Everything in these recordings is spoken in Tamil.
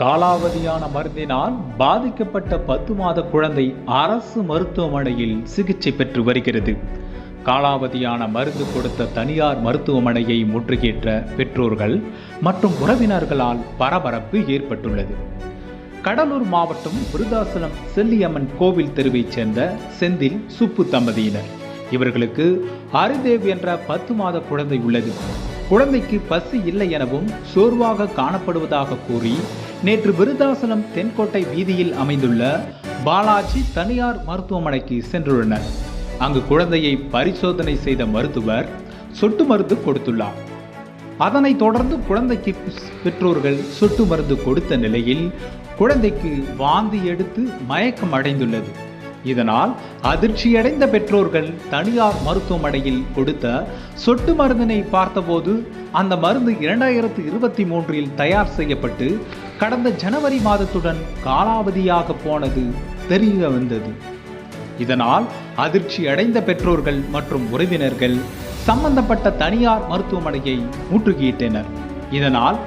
காலாவதியான மருந்தினால் பாதிக்கப்பட்ட பத்து மாத குழந்தை அரசு மருத்துவமனையில் சிகிச்சை பெற்று வருகிறது. காலாவதியான மருந்து கொடுத்த தனியார் மருத்துவமனையை முற்றுகையிட்ட பெற்றோர்கள் மற்றும் உறவினர்களால் பரபரப்பு ஏற்பட்டுள்ளது. கடலூர் மாவட்டம் விருதாசலம் செல்லியம்மன் கோவில் தெருவைச் சேர்ந்த செந்தில் சுப்பு தம்பதியினர். இவர்களுக்கு ஹரிதேவ் என்ற பத்து மாத குழந்தை உள்ளது. குழந்தைக்கு பசி இல்லை எனவும் சோர்வாக காணப்படுவதாக கூறி நேற்று விருதாசலம் தென்கோட்டை வீதியில் அமைந்துள்ள பாலாஜி தனியார் மருத்துவமனைக்கு சென்றுள்ளனர். அங்கு குழந்தையை பரிசோதனை செய்த மருத்துவர் சொட்டு மருந்து கொடுத்துள்ளார். அதனைத் தொடர்ந்து குழந்தைக்கு பெற்றோர்கள் சொட்டு மருந்து கொடுத்த நிலையில் குழந்தைக்கு வாந்தி எடுத்து மயக்கம் அடைந்துள்ளது. இதனால் அதிர்ச்சியடைந்த பெற்றோர்கள் தனியார் மருத்துவமனையில் கொடுத்த சொட்டு மருந்தினை பார்த்தபோது அந்த மருந்து இரண்டாயிரத்து இருபத்தி மூன்றில் தயார் செய்யப்பட்டு கடந்த ஜனவரி மாதத்துடன் காலாவதியாக போனது தெரிய வந்தது. இதனால் அதிர்ச்சி அடைந்த பெற்றோர்கள் மற்றும் உறவினர்கள் சம்பந்தப்பட்ட தனியார் மருத்துவமனையை முற்றுகையிட்டனர். இதனால்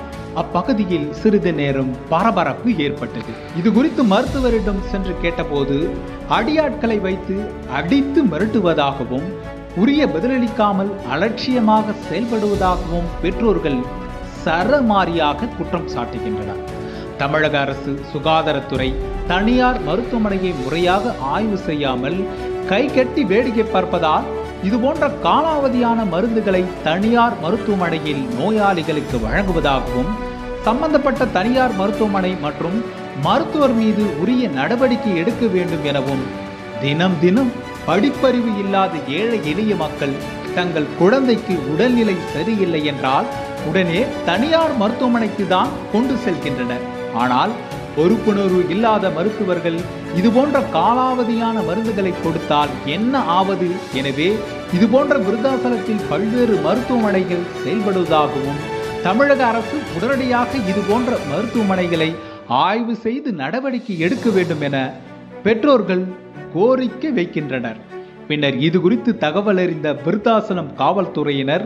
அப்பகுதியில் சிறிது நேரம் பரபரப்பு ஏற்பட்டது. இது குறித்து மருத்துவரிடம் சென்று கேட்டபோது அடியாட்களை வைத்து அடித்து மிரட்டுவதாகவும் உரிய பதிலளிக்காமல் அலட்சியமாக செயல்படுவதாகவும் பெற்றோர்கள் சரமாரியாக குற்றம் சாட்டுகின்றனர். தமிழக அரசு சுகாதாரத்துறை தனியார் மருத்துவமனையை முறையாக ஆய்வு செய்யாமல் கைகட்டி வேடிக்கை பார்ப்பதால் இதுபோன்ற காலாவதியான மருந்துகளை தனியார் மருத்துவமனையில் நோயாளிகளுக்கு வழங்குவதாகவும் சம்பந்தப்பட்ட தனியார் மருத்துவமனை மற்றும் மருத்துவர் மீது உரிய நடவடிக்கை எடுக்க வேண்டும் எனவும் தினம் தினம் படிப்பறிவு இல்லாத ஏழை எளிய மக்கள் தங்கள் குழந்தைக்கு உடல்நிலை சரியில்லை என்றால் உடனே தனியார் மருத்துவமனைக்கு தான் கொண்டு செல்கின்றனர். ஆனால் பொறுப்புணர்வு இல்லாத மருத்துவர்கள் இதுபோன்ற காலாவதியான மருந்துகளை கொடுத்தால் என்ன ஆவது? எனவே இதுபோன்ற விருதாசலத்தில் பல்வேறு மருத்துவமனைகள் செயல்படுவதாகவும் தமிழக அரசு உடனடியாக இதுபோன்ற மருத்துவமனைகளை ஆய்வு செய்து நடவடிக்கை எடுக்க வேண்டும் என பெற்றோர்கள் கோரிக்கை வைக்கின்றனர். பின்னர் இது குறித்து தகவல் அறிந்த விருத்தாசலம் காவல்துறையினர்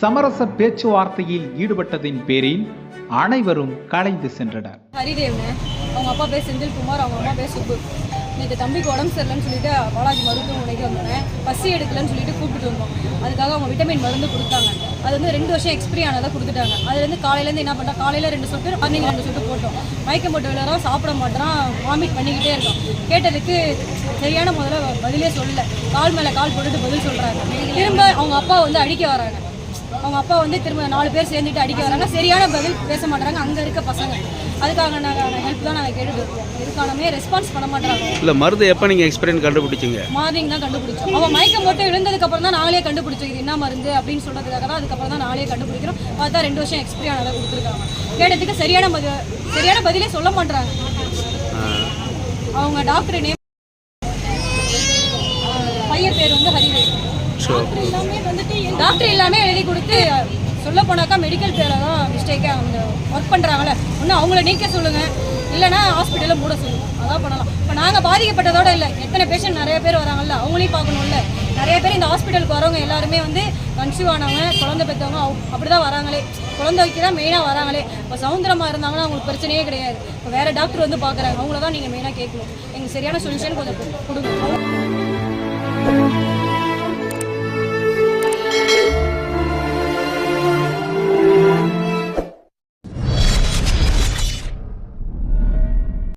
சமரச பேச்சுவார்த்தையில் ஈடுபட்டதின் பேரில் அனைவரும் கலைந்து சென்றனர். ஹரிதேவ்னு அவங்க அப்பா பேர் செந்தில்குமார் அவங்க அம்மா பேர் சுப்பு. நேற்று தம்பிக்கு உடம்பு சரியில்லைன்னு சொல்லிட்டு பாலாஜி மருத்துவமனைக்கு வந்தேன் பசி எடுக்கலன்னு சொல்லிட்டு கூப்பிட்டு வந்தோம். அதுக்காக அவங்க விட்டமின் மருந்து கொடுத்தாங்க. அது வந்து ரெண்டு வருஷம் எக்ஸ்பிரி ஆனதை கொடுத்துட்டாங்க. அதுலேருந்து காலையிலேருந்து என்ன பண்ணுறா காலையில் ரெண்டு சொட்டு மார்னிங் ரெண்டு சொட்டு போட்டோம். மயக்கம் போட்டு விளையாடுறோம் சாப்பிட மாட்டேறான் வாமிட் பண்ணிக்கிட்டே இருக்கோம் கேட்டதுக்கு சரியான முதல்ல பதிலே சொல்லல. கால் மேலே கால் போட்டுட்டு பதில் சொல்கிறாங்க திரும்ப அவங்க அப்பா வந்து அடிக்க வராங்க. அவங்க அப்பா வந்து திரும்ப நாலு பேர் சேர்ந்துட்டு அடிக்க வராங்க. சரியான பதில் பேச மாட்டாங்க அங்கே இருக்க பசங்க. அதுக்காக நாங்கள் ஹெல்ப் தான் நாங்கள் கேட்டுட்டு இருக்கோம். இதுக்கானமே ரெஸ்பான்ஸ் பண்ண மாட்டாங்க இல்லை மருந்து எப்போ நீங்கள் எக்ஸ்பீரியன்ஸ் கண்டுபிடிச்சிங்க? மார்னிங் தான் கண்டுபிடிச்சோம். அவன் மயக்கம் போட்டு விழுந்ததுக்கு அப்புறம் தான் நாங்களே கண்டுபிடிச்சோம். இது என்ன மருந்து அப்படின்னு சொல்றதுக்காக தான் அதுக்கப்புறம் தான் நாங்களே கண்டுபிடிக்கிறோம். பார்த்தா ரெண்டு வருஷம் எக்ஸ்பிரி ஆனதை கொடுத்துருக்காங்க. கேட்டதுக்கு சரியான பதில் சரியான பதிலே சொல்ல மாட்டாங்க அவங்க டாக்டர் நேம் பையன் பேர் வந்து ஹரிவேல் டாக்டர் எல்லாமே டாக்டர் எல்லாமே எழுதி கொடுத்து சொல்ல போனாக்கா மெடிக்கல் பேரை தான் மிஸ்டேக்காக அந்த ஒர்க் பண்ணுறாங்களே ஒன்று அவங்கள நீக்க சொல்லுங்கள் இல்லைன்னா ஹாஸ்பிட்டலில் மூட சொல்லுங்கள் அதான் பண்ணலாம். இப்போ நாங்கள் பாதிக்கப்பட்டதோட இல்லை. எத்தனை பேஷண்ட் நிறைய பேர் வராங்கல்ல. அவங்களையும் பார்க்கணும்ல. நிறைய பேர் இந்த ஹாஸ்பிட்டலுக்கு வரவங்க எல்லாருமே வந்து கன்சீவ் ஆனவங்க குழந்தை பெற்றவங்க அப்படி தான் வராங்களே. குழந்தை வைக்க தான் மெயினாக வராங்களே. இப்போ சவுந்தரமாக இருந்தாங்கன்னா அவங்களுக்கு பிரச்சனையே கிடையாது. இப்போ வேறு டாக்டர் வந்து பார்க்குறாங்க அவங்கள தான் நீங்கள் மெயினாக கேட்கணும். எங்களுக்கு சரியான சொல்யூஷன் கொஞ்சம் கொடுங்க.